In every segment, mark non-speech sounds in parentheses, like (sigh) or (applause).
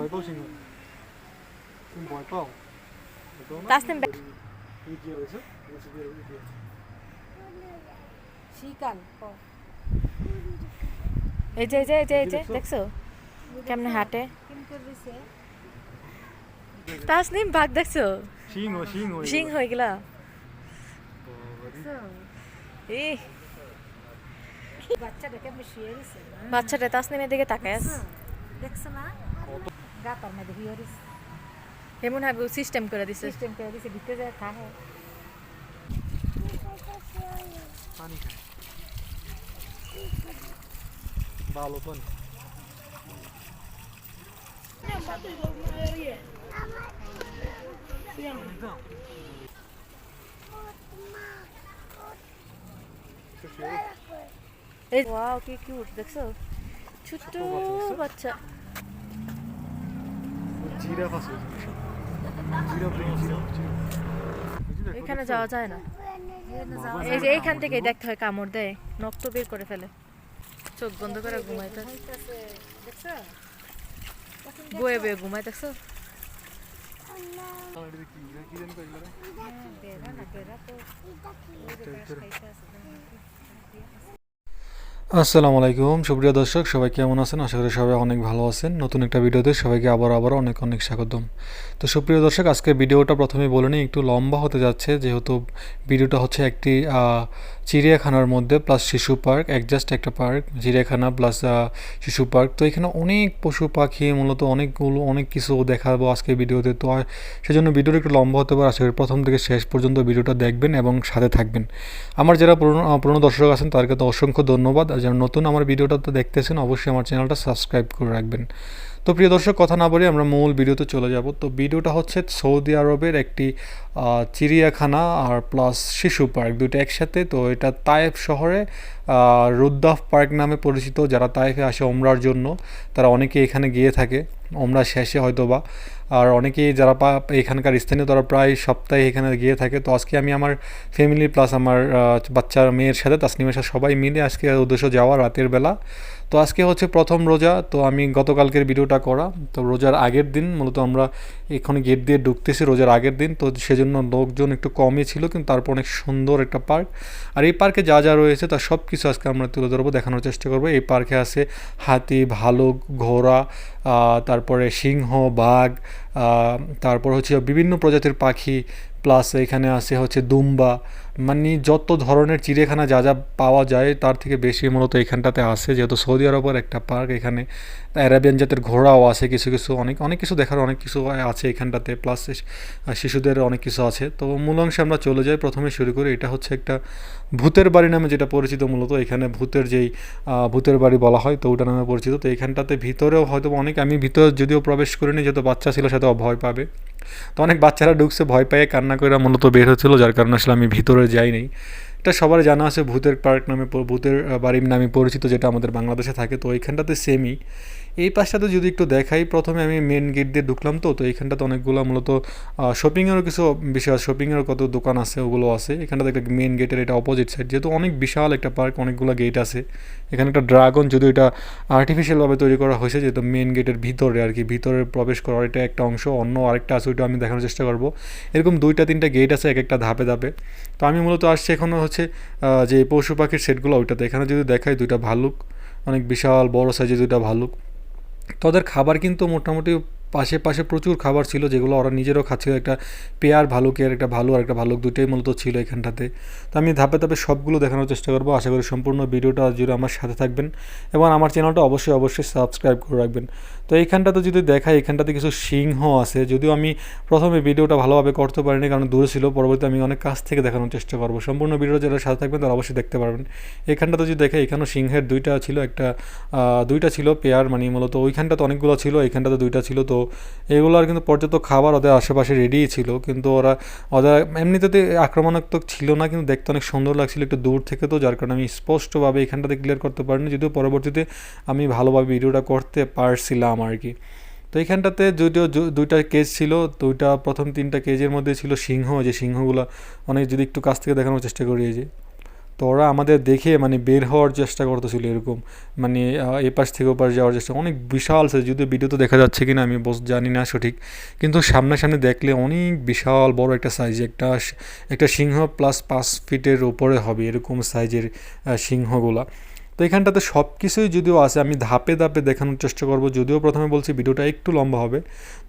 ভয় পাও সিংহ তুমি ভয় পাও? ভয় পাও না? এই কি রয়েছে রয়েছে কি রয়েছে কি আছে? শিকাল এই যে এই যে এই যে এই যে দেখছ? কেমনে হাঁটে? তাসনিম বাঘ দেখছ? সিংহ সিংহ সিং হয়ে গেলা। বাবারে। এই বাচ্চাটা কেমন শুয়ে বাচ্চাটা তাসনিমের দিকে তাকায় আছে। দেখছ না গাতার মধ্যে শুয়ে রয়েছে এমন হবে সিস্টেম করে দিছে সিস্টেম করে দিছে ভিতরে যায় থাকে পানি খায় ভালো পানি এই ওয়াও কি কিউট দেখছ ছোট্ট বাচ্চা জিরাফ আছে জিরাফ জিরাফ এখানে যাওয়া যায় না। এই যে এইখান থেকে দেখতে হয় কামড় দেয়। নখ তো বের করে ফেলে। চোখ বন্ধ করে ঘুমাইতে বয়ে বয়ে ঘুমাই কি? জানি কই এগুলো? বেড়া না বেড়া তো ওই যে ঘাস খাইতে আছে আসসালামু আলাইকুম। সুপ্রিয় দর্শক, সবাই কেমন আছেন? আশা করি সবাই অনেক ভালো আছেন। নতুন একটা ভিডিওতে সবাইকে আবার আবার অনেক অনেক স্বাগতম। তো সুপ্রিয় দর্শক আজকে ভিডিওটা প্রথমে বলে নিই, একটু লম্বা হতে যাচ্ছে। যেহেতু ভিডিওটা হচ্ছে একটি চিড়িয়াখানার মধ্যে প্লাস শিশু পার্ক একজাস্ট একটা পার্ক, চিড়িয়াখানা প্লাস শিশু পার্ক। তো এখানে অনেক পশু পাখি, মূলত অনেকগুলো, অনেক কিছু দেখাবো আজকে ভিডিওতে। তো, সেজন্য ভিডিওটা একটু লম্বা হতে পারে। আশা করি প্রথম থেকে শেষ পর্যন্ত ভিডিওটা দেখবেন এবং সাথে থাকবেন। আমার যারা পুরনো পুরনো দর্শক আছেন, তাদেরকে তো অসংখ্য ধন্যবাদ। যারা নতুন আমার ভিডিওটা তো দেখতেছেন, অবশ্যই আমার চ্যানেলটা সাবস্ক্রাইব করে রাখবেন। তো প্রিয় দর্শক, কথা না বলে আমরা মূল ভিডিওতে চলে যাব। তো ভিডিওটা হচ্ছে সৌদি আরবের একটি চিড়িয়াখানা আর প্লাস শিশু পার্ক দুটো একসাথে। তো এটা তায়েফ শহরে রুদ্দাফ পার্ক নামে পরিচিত। যারা তায়েফে আসে ওমরার জন্য, তারা অনেকে এখানে গিয়ে থাকে। ওমরা শেষে হয়তো বা আর অনেকেই যারা এখানকার স্থানীয় তারা প্রায় সপ্তাহে এখানে গিয়ে থাকে। তো আজকে আমি আমার ফ্যামিলি প্লাস আমার বাচ্চার মেয়ের সাথে, তাসনিমের সাথে সবাই মিলে আজকে উদ্দেশ্য যাওয়া রাতের বেলা। তো আজকে হচ্ছে প্রথম রোজা, তো আমি গতকালকের ভিডিওটা করা। তো রোজার আগের দিন, মূলত আমরা এখানে গেট দিয়ে ঢুকতেছি রোজার আগের দিন, তো সেজন্য লোকজন একটু কমই ছিল, কিন্তু তারপর অনেক সুন্দর একটা পার্ক। আর এই পার্কে যা যা রয়েছে তার সব কিছু আজকে আমরা তুলে ধরবো, দেখানোর চেষ্টা করব। এই পার্কে আছে হাতি, ভালুক, ঘোড়া তারপরে সিংহ, বাঘ তারপর হচ্ছে বিভিন্ন প্রজাতির পাখি প্লাস এখানে আছে হচ্ছে দুম্বা। মানে যত ধরনের চিড়িয়াখানা যা যা পাওয়া যায়, তার থেকে বেশি মূলত এখানটাতে আসে যেহেতু সৌদি আরবের একটা পার্ক এখানে অ্যারাবিয়ান জাতের ঘোড়াও আছে কিছু কিছু, অনেক অনেক কিছু দেখার, অনেক কিছু আছে এখানটাতে। প্লাস শিশুদের অনেক কিছু আছে। তো মূল অংশে আমরা চলে যাই, প্রথমে শুরু করি। এটা হচ্ছে একটা ভূতের বাড়ি নামে যেটা পরিচিত মূলত। এখানে ভূতের যেই ভূতের বাড়ি বলা হয়, তো ওটা নামে পরিচিত। তো এখানটাতে ভিতরেও হয়তো অনেক, আমি ভিতরে যদিও প্রবেশ করিনি, যেহেতু বাচ্চা ছিল সাথে ভয় পাবে। তো অনেক বাচ্চারা ঢুকছে, ভয় পেয়ে কান্না করে মূলত বের হচ্ছিল, যার কারণে আসলে আমি ভিতরে যাই যাইনি। এটা সবার জানা আছে, ভূতের পার্ক নামে, ভূতের বাড়ির নামে পরিচিত যেটা আমাদের বাংলাদেশে থাকে, তো ওইখানটাতে সেমই এই পাশটাতে যদি একটু দেখাই, প্রথমে আমি মেন গেট দিয়ে ঢুকলাম তো তো এইখানটাতে অনেকগুলো মূলত শপিংয়েরও কিছু আছে শপিংয়েরও কত দোকান আছে, ওগুলো আছে। এখানটাতে একটা মেন গেটের এটা অপোজিট সাইড যেহেতু অনেক বিশাল একটা পার্ক অনেকগুলো গেট আছে। এখানে একটা ড্রাগন যদিও এটা আর্টিফিশিয়ালভাবে তৈরি করা হয়েছে, যেহেতু মেন গেটের ভিতরে আর কি, ভিতরে প্রবেশ করার এটা একটা অংশ, অন্য আরেকটা আছে, ওইটা আমি দেখানোর চেষ্টা করব। এরকম দুইটা, তিনটা গেট আছে এক একটা ধাপে ধাপে। তো আমি মূলত আসছি এখনও হচ্ছে যে পশু পাখির সেটগুলো, ওইটাতে। এখানে যদি দেখাই দুইটা ভালুক অনেক বিশাল বড় সাইজের দুইটা ভালুক তো ওদের খাবার কিন্তু মোটামুটি পাশে পাশে প্রচুর খাবার ছিল যেগুলো ওরা নিজেরও খাচ্ছিল একটা পেয়ার ভালুকের, একটা ভালু আর একটা ভালুক দুটোই মূলত ছিল এখানটাতে। তো আমি ধাপে ধাপে সবগুলো দেখানোর চেষ্টা করব। আশা করি সম্পূর্ণ ভিডিওটা জুড়ে আমার সাথে থাকবেন এবং আমার চ্যানেলটা অবশ্যই অবশ্যই সাবস্ক্রাইব করে রাখবেন। তো এইখানটাতে যদি দেখাই এখানটাতে কিছু সিংহ আছে, যদিও আমি প্রথমে ভিডিওটা ভালোভাবে করতে পারিনি কারণ দূরে ছিল পরবর্তী আমি অনেক কাছ থেকে দেখানোর চেষ্টা করব। সম্পূর্ণ ভিডিওটা যারা সাথে থাকবেন তারা অবশ্যই দেখতে পারবেন। এখানটাতে যদি দেখে এখানেও সিংহের দুইটা ছিল, একটা দুইটা ছিল পেয়ার মানে মূলত ওইখানটাতে অনেকগুলো ছিল, এইখানটাতে দুইটা ছিল। তো এগুলোর কিন্তু পর্যাপ্ত খাবার ওদের আশেপাশে রেডিই ছিল, কিন্তু ওরা ওরা এমনিতে আক্রমণাত্মক ছিল না, কিন্তু দেখতে অনেক সুন্দর লাগছিল একটু দূর থেকে তো, যার কারণে আমি স্পষ্টভাবে এখানটাতে ক্লিয়ার করতে পারিনি, যদিও পরবর্তীতে আমি ভালোভাবে ভিডিওটা করতে পারছিলাম আর কি। তো এইখানটাতে যদিও দুইটা কেজ ছিল, দুইটা প্রথম তিনটা কেজের মধ্যে ছিল সিংহ, যে সিংহগুলো অনেক যদি একটু কাছ থেকে দেখানোর চেষ্টা করি যে। তো ওরা আমাদের দেখে মানে বের হওয়ার চেষ্টা করতেছিল এরকম। মানে এপাশ থেকে ওপাশ যাওয়ার চেষ্টা। অনেক বিশাল সাইজ যদিও ভিডিও তো দেখা যাচ্ছে কিনা আমি জানি না সঠিক। কিন্তু সামনাসামনি দেখলে অনেক বিশাল বড় একটা সাইজ একটা একটা সিংহ প্লাস পাঁচ ফিটের ওপরে হবে এরকম সাইজের সিংহগুলা। তো এখানটাতে সব কিছুই যদিও আছে, আমি ধাপে ধাপে দেখানোর চেষ্টা করব, যদিও প্রথমে বলছি ভিডিওটা একটু লম্বা হবে।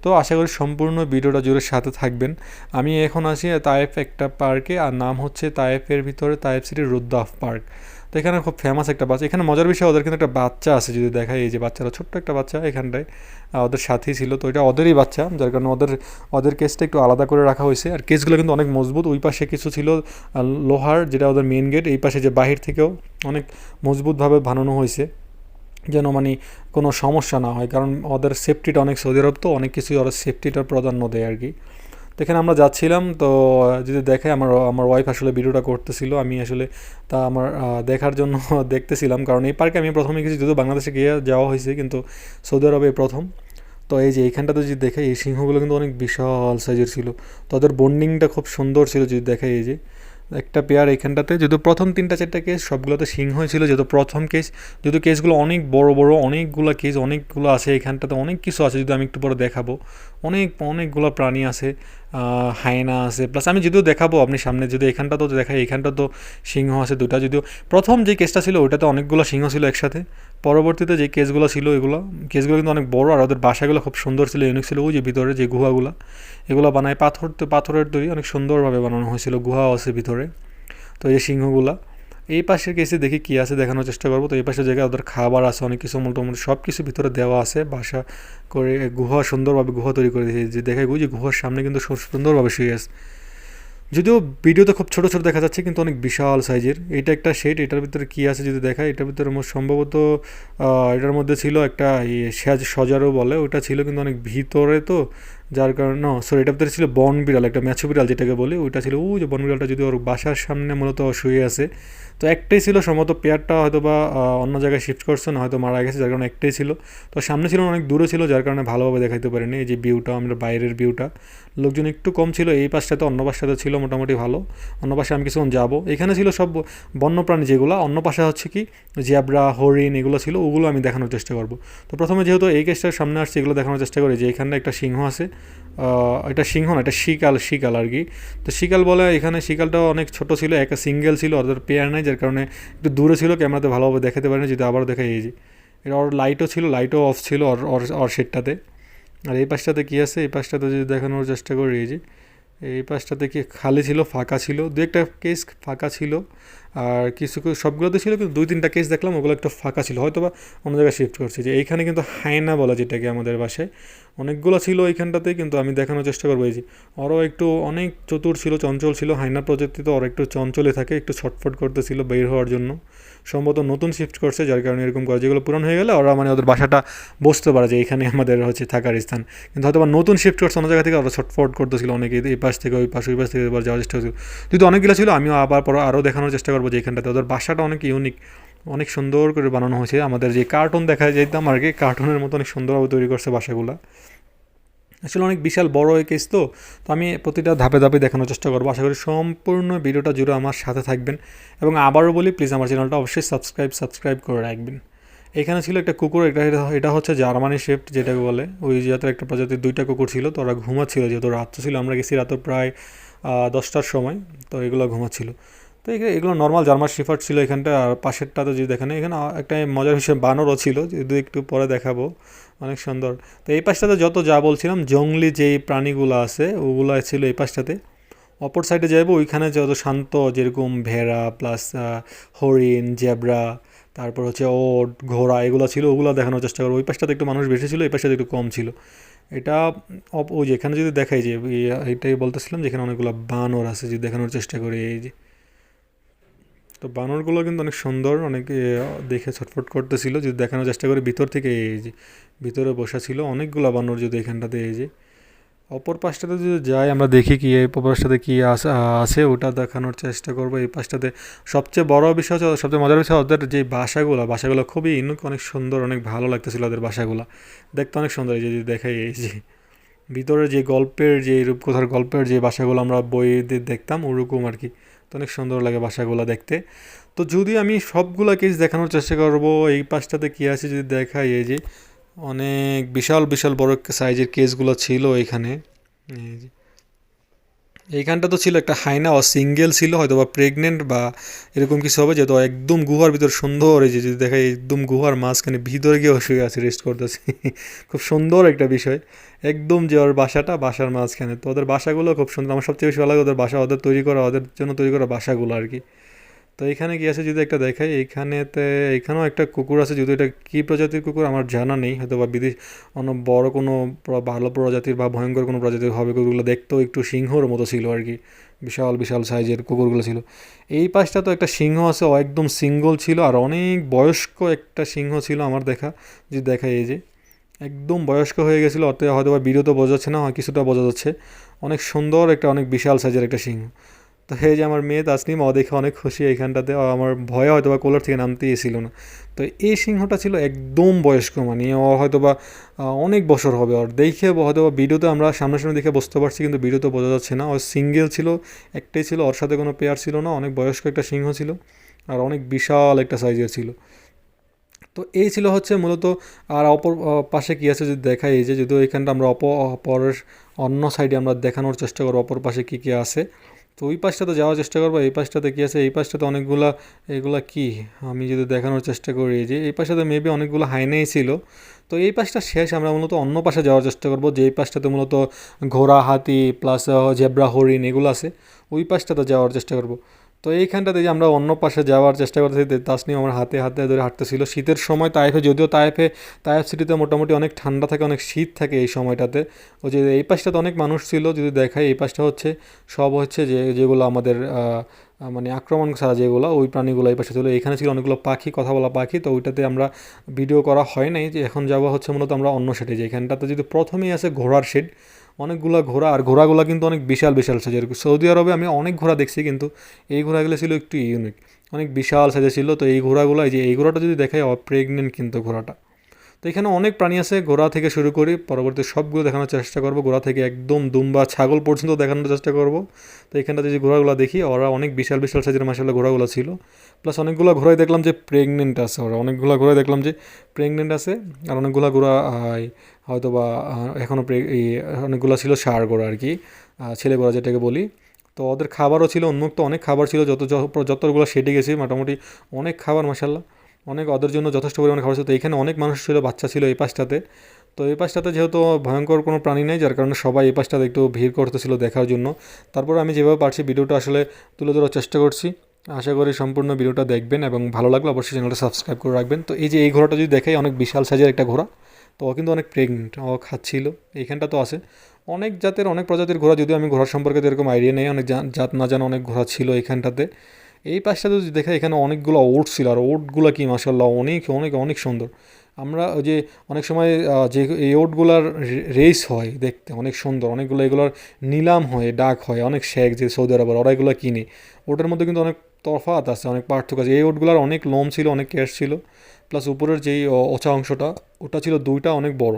তো আশা করি সম্পূর্ণ ভিডিওটা জুড়ে সাথে থাকবেন। আমি এখন আসি তায়েফ একটা পার্কে, আর নাম হচ্ছে তায়েফের ভিতরে তায়েফ সিটির রুদ্দাফ পার্ক। তো এখানে খুব ফেমাস একটা বাচ্চা। এখানে মজার বিষয়, ওদের কিন্তু একটা বাচ্চা আছে যদি দেখায় এই যে বাচ্চারা ছোট্ট একটা বাচ্চা এখানটায়। ওদের সাথেই ছিল। তো এটা ওদেরই বাচ্চা, যার কারণে ওদের ওদের কেসটা একটু আলাদা করে রাখা হয়েছে। আর কেসগুলো কিন্তু অনেক মজবুত। ওই পাশে কিছু ছিল লোহার, যেটা ওদের মেন গেট এই পাশে যে বাহির থেকেও অনেক মজবুতভাবে বানানো হয়েছে। যেন মানে কোনো সমস্যা না হয়। কারণ ওদের সেফটিটা অনেক সৌদি আরব, তো অনেক কিছুই ওরা সেফটিটা প্রাধান্য দেয় আর কি। এখানে আমরা যাচ্ছিলাম, তো যদি দেখে আমার আমার ওয়াইফ আসলে ভিডিওটা করতেছিল, আমি আসলে তা আমার দেখার জন্য (laughs) দেখতেছিলাম। কারণ এই পার্কে আমি প্রথমে কিছু যদিও বাংলাদেশে গিয়ে যাওয়া হয়েছে, কিন্তু সৌদি আরবে প্রথম। তো এই যে এইখানটাতে যদি দেখে, এই সিংহগুলো কিন্তু অনেক বিশাল সাইজের ছিল। তো ওদের বন্ডিংটা খুব সুন্দর ছিল যদি দেখে এই যে। একটা পেয়ার এখানটাতে যদিও প্রথম তিনটা চারটা কেস সবগুলোতে সিংহ ছিল, যেহেতু প্রথম কেস যেহেতু কেসগুলো অনেক বড় বড়, অনেকগুলো কেস অনেকগুলো আছে এখানটাতে অনেক কিছু আছে যদি আমি একটু পরে দেখাবো। অনেক, অনেকগুলো প্রাণী আছে। হায়না আছে। প্লাস আমি যদিও দেখাবো আপনি সামনে যদি এখানটা তো দেখাই, এখানটা তো সিংহ আছে দুটা যদিও। প্রথম যে কেসটা ছিল ওটাতে অনেকগুলো সিংহ ছিল একসাথে। পরবর্তীতে যে কেসগুলো ছিল এগুলো কেসগুলো কিন্তু অনেক বড় আর ওদের বাসাগুলো খুব সুন্দর ছিল ইউনিক ছিল। ওই যে ভিতরে যে গুহাগুলো, এগুলো বানায়। পাথর তো, পাথরের তৈরি, অনেক সুন্দরভাবে বানানো হয়েছিল। গুহা আছে ভিতরে। তো এই সিংহগুলা এই পাশের কেসে দেখি কী আছে দেখানোর চেষ্টা করব। তো এই পাশের জায়গায় ওদের খাবার আছে, অনেক কিছু, মোটামুটি সব কিছু ভিতরে দেওয়া আছে। বাসা করে গুহা সুন্দরভাবে গুহা তৈরি করে দিয়েছে। যে দেখা যে গুহার সামনে কিন্তু সুন্দরভাবে শুয়ে আছে। যদিও ভিডিওতে খুব ছোট ছোট দেখা যাচ্ছে, কিন্তু অনেক বিশাল সাইজের। এটা একটা শেড, এটার ভিতরে কি আছে যদি দেখায় এটার ভিতরে সম্ভবত এটার মধ্যে ছিল একটা ইয়ে সাজ সজারও বলে। ওটা ছিল কিন্তু অনেক ভিতরে তো। যার কারণে সরি এটা ভিতরে ছিল বন বিড়াল, একটা ম্যাচু বিড়াল যেটাকে বলি, ওইটা ছিল ও যে বন বিড়ালটা যদি ওর বাসার সামনে মূলত শুয়ে আছে। তো একটাই ছিল, সম্ভবত পেয়ারটা হয়তো বা অন্য জায়গায় শিফট করছে, না হয়তো মারা গেছে, যার কারণে একটাই ছিল। তো সামনে ছিল, অনেক দূরে ছিল, যার কারণে ভালোভাবে দেখাইতে পারিনি, এই যে ভিউটা আমরা বাইরের ভিউটা লোকজন একটু কম ছিল, এই পাশটাতে অন্য পাশটাতে ছিল মোটামুটি ভালো। অন্য পাশে আমি কিছুক্ষণ যাব। এখানে ছিল সব বন্যপ্রাণী যেগুলো, অন্য পাশে হচ্ছে কি জ্যাবরা হরিণ, এগুলো ছিল, ওগুলো আমি দেখানোর চেষ্টা করব। তো প্রথমে যেহেতু এই কেসটার সামনে আসছে, এগুলো দেখানোর চেষ্টা করি, যে এখানে একটা সিংহ আছে এটা সিংহ না, এটা শিকাল শিকাল আর কি। তো শিকাল বলে এখানে শিকালটাও অনেক ছোট ছিল একটা সিঙ্গেল ছিল ওদের পেয়ার নাই, যার কারণে একটু দূরে ছিল, ক্যামেরাতে ভালোভাবে দেখাতে পারিনি যদি আবার দেখা এই যে। এটা ওর লাইটও ছিল লাইটও অফ ছিল ওর ওর ওর সেটটাতে আর এই পাশটাতে কী আছে? এই পাশটাতে যদি দেখানোর চেষ্টা করি, এই যে, এই পাশটাতে কি খালি ছিল, ফাঁকা ছিল? দু একটা কেস ফাঁকা ছিল। আর কিছু সবগুলোতে ছিল কিন্তু দুই তিনটা কেস দেখলাম, ওগুলো একটু ফাঁকা ছিল। হয়তো বা অন্য জায়গায় শিফট করছে। যে এইখানে কিন্তু হায়না বলা যেটাকে আমাদের বাসায়, অনেকগুলো ছিল এইখানটাতে, কিন্তু আমি দেখানোর চেষ্টা করব। এই যে ওরও একটু অনেক চতুর ছিল, চঞ্চল ছিল। হায়না প্রজাতিতে ওরা একটু চঞ্চলে থাকে, একটু ছটফট করতেছিল বের হওয়ার জন্য। সম্ভবত নতুন শিফট করছে, যার কারণে এরকম করে যেগুলো পুরান হয়ে গেলে ওরা মানে ওদের বাসাটা বসতে পারে যে এখানে আমাদের হচ্ছে থাকার স্থান। কিন্তু হয়তো বা নতুন শিফট করছে, অন্য জায়গা থেকে ওরা ছটফট করতেছিল অনেকে, এই পাশ থেকে, ওই পাশ ওই পাশ থেকে যাওয়ার চেষ্টা করছিল। যদি অনেকগুলো ছিল, আমিও আবার পর আরও দেখানোর চেষ্টা যে এখানটাতে। ওদের বাসাটা অনেক ইউনিক অনেক সুন্দর করে বানানো হয়েছে। আমাদের যে কার্টুন দেখা যেতাম আর কি কার্টুনের মতো অনেক সুন্দরভাবে তৈরি করছে বাসাগুলো। আসলে অনেক বিশাল বড় হয়ে কেস তো তো আমি প্রতিটা ধাপে ধাপে দেখানোর চেষ্টা করব। আশা করি সম্পূর্ণ ভিডিওটা জুড়ে আমার সাথে থাকবেন। এবং আবারও বলি প্লিজ আমার চ্যানেলটা অবশ্যই সাবস্ক্রাইব সাবস্ক্রাইব করে রাখবেন। এখানে ছিল একটা কুকুর, এটা এটা- হচ্ছে জার্মানি শেফট যেটাকে বলে। ওই জাতের একটা প্রজাতির দুইটা কুকুর ছিল, তো ওরা ঘুমাচ্ছিল। যেহেতু রাত তো ছিল, আমরা গেছি রাত প্রায় দশটার সময়, তো এগুলো ঘুমাচ্ছিল। তো এগুলো- নর্মাল জার্মান শিফার ছিল এখানটা, আর পাশেরটাতে যদি দেখেন, এখানে একটা মজার হিসেবে বানরও ছিল, যদি একটু পরে দেখাবো, অনেক সুন্দর। তো এই পাশটাতে যত যা বলছিলাম জঙ্গলি যেই প্রাণীগুলো আছে, ওগুলো ছিল এই পাশটাতে। অপর সাইডে যাব, ওইখানে যত শান্ত যেরকম ভেড়া প্লাস হরিণ, জেব্রা, তারপর হচ্ছে ওট, ঘোড়া, এগুলো ছিল, ওগুলো দেখানোর চেষ্টা করব। ওই পাশটাতে একটু মানুষ বেশি ছিল, এই পাশটাতে একটু কম ছিল। এটা ওই যেখানে যদি দেখাই যে এইটাই বলতেছিলাম যেখানে অনেকগুলো বানর আছে, যদি দেখানোর চেষ্টা করি, এই যে। তো বানরগুলো কিন্তু অনেক সুন্দর, অনেক দেখে ছটফট করতেছিল। যদি দেখানোর চেষ্টা করি, ভিতর থেকে এই যে, ভিতরে বসা ছিল অনেকগুলো বানর যদি এখানটাতে এই যে, অপর পাশটাতে যদি যাই, আমরা দেখি কি, এই অপর পাশটাতে কি আছে, ওটা দেখানোর চেষ্টা করব। এই পাশটাতে সবচেয়ে বড় বিষয় হচ্ছে, সবচেয়ে মজার বিষয় ওদের যে বাসাগুলো বাসাগুলো খুবই অনেক সুন্দর, অনেক ভালো লাগতেছিল ওদের বাসাগুলো। দেখতে অনেক সুন্দর, এই যে দেখাই, এই যে ভিতরে যে গল্পের যে, রূপকথার গল্পের যে বাসাগুলো আমরা বইয়ে দেখতাম, ওরকম আর কি। তো অনেক সুন্দর লাগে বাসাগুলো দেখতে। তো যদি আমি সবগুলা কেস দেখানোর চেষ্টা করব, এই পাশটাতে কী আছে যদি দেখাই, এই যে অনেক বিশাল বিশাল বড় সাইজের কেসগুলো ছিল এখানে। এই যে এইখানটা তো ছিল একটা হাইনা, ও সিঙ্গেল ছিল হয়তো বা প্রেগনেন্ট বা এরকম কিছু হবে, যেহেতু একদম গুহার ভিতর সুন্দর, এই যে যদি দেখা একদম গুহার মাঝখানে ভিতরে গিয়ে শুয়ে আছে রেস্ট করতেছে। (laughs) খুব সুন্দর একটা বিষয়। একদম যে ওর বাসাটা, বাসার মাঝখানে। তো ওদের বাসাগুলো খুব সুন্দর। আমার সবচেয়ে বেশি ভালো লাগে ওদের বাসা, ওদের তৈরি করা, ওদের জন্য তৈরি করা বাসাগুলো আর কি। তো এখানে কি আছে যদি একটা দেখাই, এইখানেতে এখানেও একটা কুকুর আছে যদি এটা কী প্রজাতির কুকুর আমার জানা নেই, হয়তো বা বিদেশ, অন্য বড় কোনো ভালো প্রজাতির বা ভয়ঙ্কর কোনো প্রজাতির হবে, কুকুরগুলো দেখতেও একটু সিংহর মতো ছিল আর কি, বিশাল বিশাল সাইজের কুকুরগুলো ছিল। এই পাশটা তো একটা সিংহ আছে, ও একদম সিঙ্গল ছিল, আর অনেক বয়স্ক একটা সিংহ ছিল আমার দেখা, যদি দেখাই এই যে, একদম বয়স্ক হয়ে গেছিল অত হয়তো বা ভিডিওতে বোঝা যাচ্ছে না, কিছুটা বোঝা যাচ্ছে, অনেক সুন্দর একটা, অনেক বিশাল সাইজের একটা সিংহ। তো এই যে আমার মেয়ে তাসনিম, ও দেখে অনেক খুশি এইখানটাতে। আমার ভয়ে হয়তো বা কোলার থেকে নামতেই ছিল না। তো এই সিংহটা ছিল একদম বয়স্ক মানে ও হয়তো বা অনেক বছর হবে ওর। দেখে হয়তো বা ভিডিওতে আমরা সামনাসামনি দেখে বুঝতে পারছি, কিন্তু ভিডিওতে বোঝা যাচ্ছে না। ও সিঙ্গেল ছিল, একটাই ছিল, ওর সাথে কোনো পেয়ার ছিল না। অনেক বয়স্ক একটা সিংহ ছিল আর অনেক বিশাল একটা সাইজের ছিল। তো এই ছিল হচ্ছে মূলত, আর অপর পাশে কী আছে যদি দেখাই? এই যে যদিও এখানটা আমরা অপর অন্য সাইডে আমরা দেখানোর চেষ্টা করব, অপর পাশে কী কী আছে। তো ওই পাশটাতে যাওয়ার চেষ্টা করব, এই পাশটাতে কী আছে? এই পাশটাতে অনেকগুলা, এগুলা কি? আমি যদি দেখানোর চেষ্টা করি, যে এই পাশটাতে মেবি অনেকগুলো হাইনেই ছিল। তো এই পাশটা শেষ, আমরা মূলত অন্য পাশে যাওয়ার চেষ্টা করব, যে এই পাশটাতে মূলত ঘোড়া হাতি প্লাস জেব্রা হরিণ এগুলো আছে, ওই পাশটাতে যাওয়ার চেষ্টা করব। তো এইখানটাতে যে আমরা অন্য পাশে যাওয়ার চেষ্টা করতেছি তাসনিম আমার হাতে হাতে ধরে হাঁটতেছিল। শীতের সময় তাইফে, যদিও তাইফে, তাইফ সিটিতে মোটামুটি অনেক ঠান্ডা থাকে, অনেক শীত থাকে এই সময়টাতে। ও যে এই পাশটাতে অনেক মানুষ ছিল, যদি দেখায় এই পাশটা হচ্ছে, সব হচ্ছে যে, যেগুলো আমাদের মানে আক্রমণ ছাড়া যেগুলো, ওই প্রাণীগুলো এই পাশে ছিল। এখানে ছিল অনেকগুলো পাখি, কথা বলা পাখি, তো ওইটাতে আমরা ভিডিও করা হয় নাই। যে এখন যাওয়া হচ্ছে মূলত আমরা অন্য শেডে যে এখানটাতে যদি প্রথমেই আছে ঘোড়ার শেড অনেকগুলো ঘোড়া, আর ঘোড়াগুলো কিন্তু অনেক বিশাল বিশাল সাইজের সৌদি আরবে আমি অনেক ঘোড়া দেখছি, কিন্তু এই ঘোড়াগুলো ছিল একটু ইউনিক অনেক বিশাল সাইজের ছিল। তো এই ঘোড়াগুলো যে এই ঘোড়াটা যদি দেখায় প্রেগনেন্ট কিন্তু ঘোড়াটা। তো এখানে অনেক প্রাণী আছে, ঘোড়া থেকে শুরু করি পরবর্তী সবগুলো দেখানোর চেষ্টা করব। ঘোড়া থেকে একদম দুম্বা ছাগল পর্যন্ত দেখানোর চেষ্টা করব। তো এখানটাতে যে ঘোড়াগুলো দেখি, ওরা অনেক বিশাল বিশাল সাইজের মাসাল্লাহ ঘোড়াগুলো ছিল। প্লাস অনেকগুলো ঘোড়াই দেখলাম যে প্রেগনেন্ট আছে ওরা। অনেকগুলো ঘোড়াই দেখলাম যে প্রেগনেন্ট আছে, আর অনেকগুলো ঘোড়া হয়তো বা এখনও অনেকগুলো ছিল ষাঁড় ঘোড়া আর কি ছেলে ঘোড়া যেটাকে বলি। তো ওদের খাবারও ছিল, উন্মুক্ত অনেক খাবার ছিল, যত যত- যতগুলো সেটে গেছি, মোটামুটি অনেক খাবার মাসাল্লাহ অনেক ওদের জন্য যথেষ্ট পরিমাণে খাবার ছিল। তো এখানে অনেক মানুষ ছিল, বাচ্চা ছিল এই পাশটাতে। তো এই পাশটাতে যেহেতু ভয়ঙ্কর কোনো প্রাণী নেই, যার কারণে সবাই এই পাশটাতে একটু ভিড় করতেছিল দেখার জন্য। তারপর আমি যেভাবে পারছি ভিডিওটা আসলে তুলে ধরার চেষ্টা করছি। আশা করি সম্পূর্ণ ভিডিওটা দেখবেন এবং ভালো লাগলে অবশ্যই চ্যানেলটা সাবস্ক্রাইব করে রাখবেন। তো এই যে এই ঘোড়াটা যদি দেখাই, অনেক বিশাল সাইজের একটা ঘোড়া। তো ও কিন্তু অনেক প্রেগনেন্ট ও খাচ্ছিল, এইখানটা তো আছে। অনেক জাতের, অনেক প্রজাতির ঘোড়া, যদিও আমি ঘোড়ার সম্পর্কে এরকম আইডিয়া নেই, অনেক জাত না জানা অনেক ঘোড়া ছিল এইখানটাতে। এই পাশটা যদি দেখা, এখানে অনেকগুলো ওট ছিল, আর ওটগুলো কি মাসাল্লাহ অনেক অনেক অনেক সুন্দর। আমরা ওই যে অনেক সময় যে এই ওটগুলার রেস হয় দেখতে, অনেক সুন্দর, অনেকগুলো এগুলোর নিলাম হয়, ডাক হয়, অনেক শেখ যে সৌদি আরবের, ওরা এগুলো কিনে। ওটার মধ্যে কিন্তু অনেক তফাৎ আছে, অনেক পার্থক্য আছে। এই ওটগুলার অনেক লোম ছিল, অনেক ক্যাশ ছিল, প্লাস উপরের যেই ওচা অংশটা, ওটা ছিল দুইটা অনেক বড়।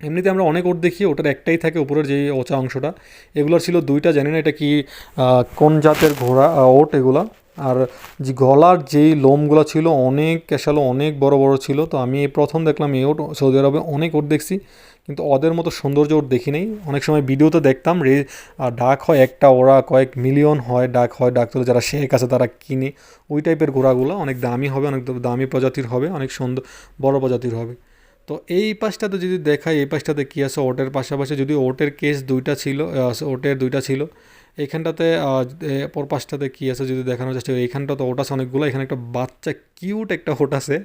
এমনিতে আমরা অনেক ওট দেখি, ওটার একটাই থাকে উপরের যেই ওচা অংশটা। এগুলোর ছিল দুইটা, জানি না এটা কি কোন জাতের ঘোড়া ওট এগুলা। আর যে গলার যেই লোমগুলো ছিল, অনেক ক্যাশালো, অনেক বড় বড় ছিল। তো আমি প্রথম দেখলাম এই ওট, সৌদি আরবে অনেক ওট দেখছি। কিন্তু ওদের মতো সৌন্দর্য ওর দেখি নেই। অনেক সময় ভিডিওতে দেখতাম, রে ডাক হয় একটা, ওরা কয়েক মিলিয়ন হয়, ডাক হয়, ডাক তো যারা শেখ আছে তারা কিনে। ওই টাইপের ঘোড়াগুলো অনেক দামি হবে, অনেক দামি প্রজাতির হবে, অনেক সুন্দর, বড় প্রজাতির হবে। তো এই পাশটাতে যদি দেখাই, এই পাশটাতে কী আছে? ওটের পাশাপাশি যদি ওটের কেস দুইটা ছিল ওটের দুইটা ছিল এইখানটাতে অপর পাশটাতে কী আছে যদি দেখানোর চেষ্টা এইখানটা তো ওট আছে অনেকগুলো, এখানে একটা বাচ্চা, কিউট একটা ওট আছে।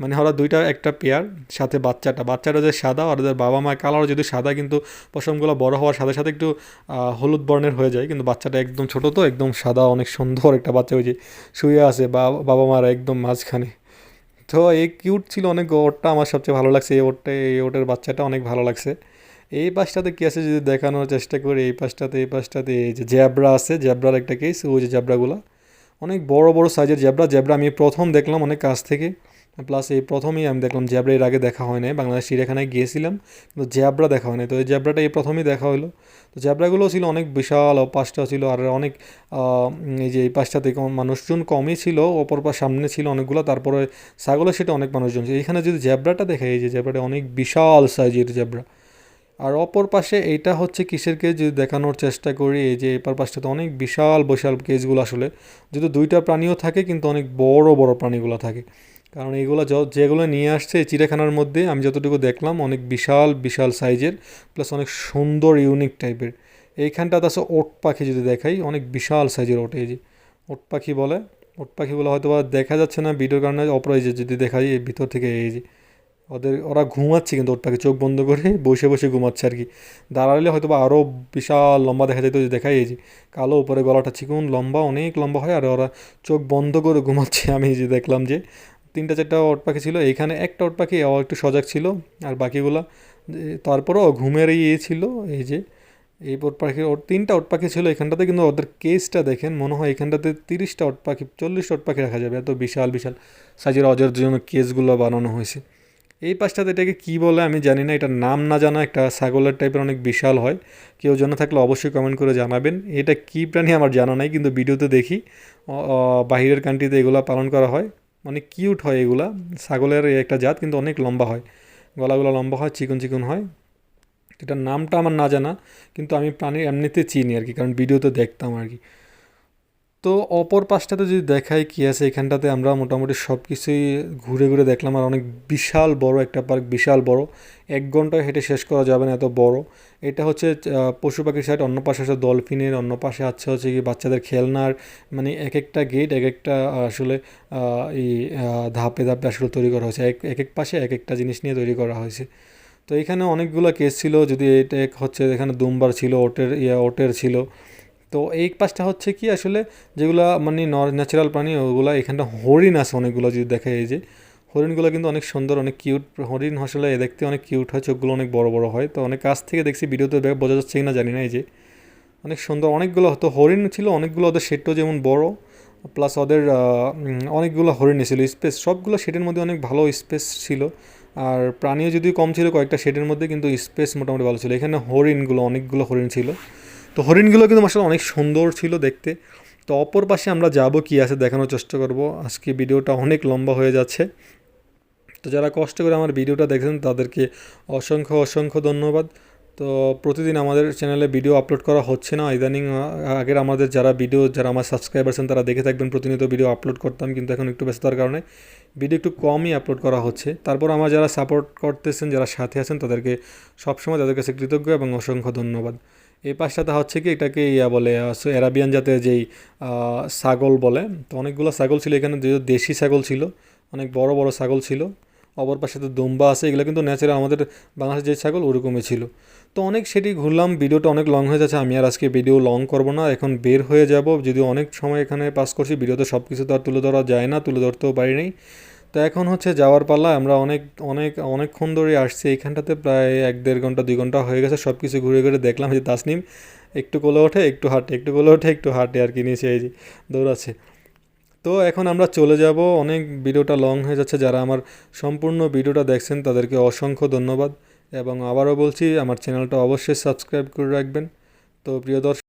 মানে ওরা দুইটা, একটা পেয়ার, সাথে বাচ্চাটা। বাচ্চাটা যে সাদা, আর ওদের বাবা মা কালার যদি সাদা, কিন্তু পশমগুলো বড় হওয়ার সাথে সাথে একটু হলুদ বর্ণের হয়ে যায়। কিন্তু বাচ্চাটা একদম ছোট তো, একদম সাদা, অনেক সুন্দর একটা বাচ্চা ওই যে শুয়ে আছে বাবা মারা একদম মাঝখানে। তো এই কিউট ছিল অনেক ওটটা আমার সবচেয়ে ভালো লাগছে, এই ওটটা এই ওটের বাচ্চাটা অনেক ভালো লাগছে। এই পাশটাতে কী আছে যদি দেখানোর চেষ্টা করি, এই পাশটাতে এই পাশটাতে, এই যে জ্যাবরা আছে জ্যাবরার একটা কেস ওই যে জ্যাবরাগুলো অনেক বড় বড় সাইজের জ্যাবরা জ্যাবরা আমি প্রথম দেখলাম অনেক কাছ থেকে। প্লাস এই প্রথমেই আমি দেখলাম জ্যাবরা এর আগে দেখা হয় নাই। বাংলাদেশ চিড়িয়াখানায় গিয়েছিলাম কিন্তু জ্যাবরা দেখা হয় নাই। তো এই জ্যাবরাটা এই প্রথমেই দেখা হলো। তো জ্যাবরাগুলো ছিল অনেক বিশাল পাঁচটা ছিল আর অনেক এই যে এই পাঁচটাতে কম মানুষজন কমই ছিল অপর পাশ সামনে ছিল অনেকগুলো, তারপরে ছাগলের সেটা অনেক মানুষজন ছিল। এখানে যদি জ্যাবরাটা দেখা, এই যে জ্যাবরাটা অনেক বিশাল সাইজের জ্যাবরা। আর অপর পাশে এইটা হচ্ছে কিসের যদি দেখানোর চেষ্টা করি, এই যে এপার পাশটাতে অনেক বিশাল বিশাল কেজগুলো আসলে। যদি দুইটা প্রাণীও থাকে, কিন্তু অনেক বড় বড় প্রাণীগুলো থাকে। কারণ এইগুলো যেগুলো নিয়ে আসছে চিড়িয়াখানার মধ্যে, আমি যতটুকু দেখলাম, অনেক বিশাল বিশাল সাইজের প্লাস অনেক সুন্দর ইউনিক টাইপের এইখানটাতে আছে ওট পাখি যদি দেখাই, অনেক বিশাল সাইজের ওট, এই যে। ওট পাখি বলে, ওট পাখিগুলো হয়তো বা দেখা যাচ্ছে না, ভিডিওর কারণে অপরাইজে যদি দেখাই এই ভিতর থেকে এই যে, ওদের, ওরা ঘুমাচ্ছে কিন্তু ওর পাখি, চোখ বন্ধ করে (laughs) বসে বসে ঘুমাচ্ছে আর কি। দাঁড়ালে হয়তো বা আরও বিশাল লম্বা দেখা যেত দেখাই, এই যে, কালো উপরে গলাটা চিকুন, লম্বা, অনেক লম্বা হয়, আর ওরা চোখ বন্ধ করে ঘুমাচ্ছে, আমি যে দেখলাম যে। তিনটা চারটা ওট পাখি ছিল, এইখানে একটা ওট পাখি একটু সজাগ ছিল। আর বাকিগুলা তারপরেও ঘুমের ইয়ে ছিল, এই যে, এই ওট পাখি ওর তিনটা ওট পাখি ছিল। এখানটাতে কিন্তু ওদের কেসটা দেখেন, মনে হয় এখানটাতে তিরিশটা ওট পাখি, চল্লিশটা ওট পাখি রাখা যাবে। এত বিশাল বিশাল সাইজের অজের জন্য কেসগুলো বানানো হয়েছে। এই পাশটাতে এটাকে কী বলে আমি জানি না এটা নাম না জানা, একটা ছাগলের টাইপের অনেক বিশাল হয়। কেউ জানা থাকলে অবশ্যই কমেন্ট করে জানাবেন। এটা কী প্রাণী আমার জানা নাই, কিন্তু ভিডিওতে দেখি। বাহিরের কান্ট্রিতে এগুলো পালন করা হয়। অনেক কিউট হয় এগুলা। ছাগলের একটা জাত, কিন্তু অনেক লম্বা হয়। গলাগুলো লম্বা হয়, চিকন চিকন হয়। এটার নামটা আমার না জানা, কিন্তু আমি প্রাণী এমনিতে চিনি আর কি, কারণ ভিডিওতে দেখতাম আর কি। তো অপর পাশটাতে যদি দেখাই কি আছে, এখানটাতে আমরা মোটামুটি সব কিছুই ঘুরে ঘুরে দেখলাম। আর অনেক বিশাল বড় একটা পার্ক, বিশাল বড়। এক ঘন্টায় হেঁটে শেষ করা যাবে না, এত বড়। এটা হচ্ছে পশু পাখির সাইড, অন্য পাশে আছে ডলফিনের, অন্য পাশে আছে হচ্ছে কি বাচ্চাদের খেলনার। মানে এক একটা গেট এক একটা আসলে এই ধাপে ধাপে আসলে তৈরি করা হয়েছে। এক এক এক পাশে এক একটা জিনিস নিয়ে তৈরি করা হয়েছে। তো এখানে অনেকগুলো কেস ছিল। যদি এটা হচ্ছে, এখানে দুমবার ছিল, ওটের, ইয়া, ওটের ছিল। তো এই পাশটা হচ্ছে কি আসলে যেগুলা মানে ন্যাচারাল প্রাণী, ওগুলো এখানটা হরিণ আছে অনেকগুলো যদি দেখে এই যে। হরিণগুলো কিন্তু অনেক সুন্দর, অনেক কিউট হরিণ আসলে দেখতে অনেক কিউট হয়, চোখগুলো অনেক বড় বড় হয়। তো অনেক কাছ থেকে দেখছি ভিডিওতে বোঝা যাচ্ছে কিনা জানি না এই যে। অনেক সুন্দর, অনেকগুলো হতো হরিণ ছিল, অনেকগুলো ওদের শেডটাও যেমন বড় প্লাস ওদের অনেকগুলো হরিণ ছিল স্পেস সবগুলো শেডের মধ্যে অনেক ভালো স্পেস ছিল। আর প্রাণীও যদিও কম ছিল, কয়েকটা শেডের মধ্যে কিন্তু স্পেস মোটামুটি ভালো ছিল। এখানে হরিণগুলো, অনেকগুলো হরিণ ছিল। তো হরিণগুলো কিন্তু আসলে অনেক সুন্দর ছিল দেখতে। তো অপর পাশে আমরা যাব কি আছে দেখানোর চেষ্টা করব। আজকে ভিডিওটা অনেক লম্বা হয়ে যাচ্ছে। তো যারা কষ্ট করে আমার ভিডিওটা দেখেন তাদেরকে অসংখ্য অসংখ্য ধন্যবাদ। তো প্রতিদিন আমাদের চ্যানেলে ভিডিও আপলোড করা হচ্ছে না। ইদানিং আগের আমাদের যারা ভিডিও, যারা আমার সাবস্ক্রাইবার আছেন, তারা দেখে থাকবেন, প্রতিনিয়ত ভিডিও আপলোড করতাম, কিন্তু এখন একটু ব্যস্ততার কারণে ভিডিও একটু কমই আপলোড করা হচ্ছে। তারপর আমার যারা সাপোর্ট করতেছেন, যারা সাথে আছেন, তাদেরকে সবসময় তাদের কাছে কৃতজ্ঞ এবং অসংখ্য ধন্যবাদ। এই পাশটাতে হচ্ছে কি, এটাকে ইয়া বলে অ্যারাবিয়ান জাতের যেই ছাগল বলে, তো অনেকগুলো ছাগল ছিল এখানে দেশি ছাগল ছিল, অনেক বড় বড় ছাগল ছিল। অপর পাশে তো দুম্বা আছে, এগুলো কিন্তু ন্যাচারাল আমাদের বাংলাদেশের যে ছাগল ওরকমই ছিল। তো অনেক সেটি ঘুরলাম, ভিডিওটা অনেক লং হয়ে যাচ্ছে, আমি আর আজকে ভিডিও লং করব না, এখন বের হয়ে যাব যদি অনেক সময় এখানে পাস করছি, ভিডিওতে সব কিছু তো আর তুলে ধরা যায় না, তুলে ধরতেও পারি নাই। তো এখন হচ্ছে যাওয়ার পাল্লা আমরা অনেক অনেক, অনেকক্ষণ ধরে আসছি। এইখানটাতে প্রায় এক দেড় ঘণ্টা, দুই ঘণ্টা হয়ে গেছে সব কিছু ঘুরে ঘুরে দেখলাম যে তাসনিম একটু কোলে ওঠে, একটু হাঁটে, একটু কোলে ওঠে, একটু হাঁটে আর কি, নিচে এই যে দৌড়াচ্ছে। তো এখন আমরা চলে যাব, অনেক ভিডিওটা লং হয়ে যাচ্ছে, যারা আমার সম্পূর্ণ ভিডিওটা দেখছেন তাদেরকে অসংখ্য ধন্যবাদ। এবং আবারও বলছি, আমার চ্যানেলটা অবশ্যই সাবস্ক্রাইব করে রাখবেন। তো প্রিয় দর্শক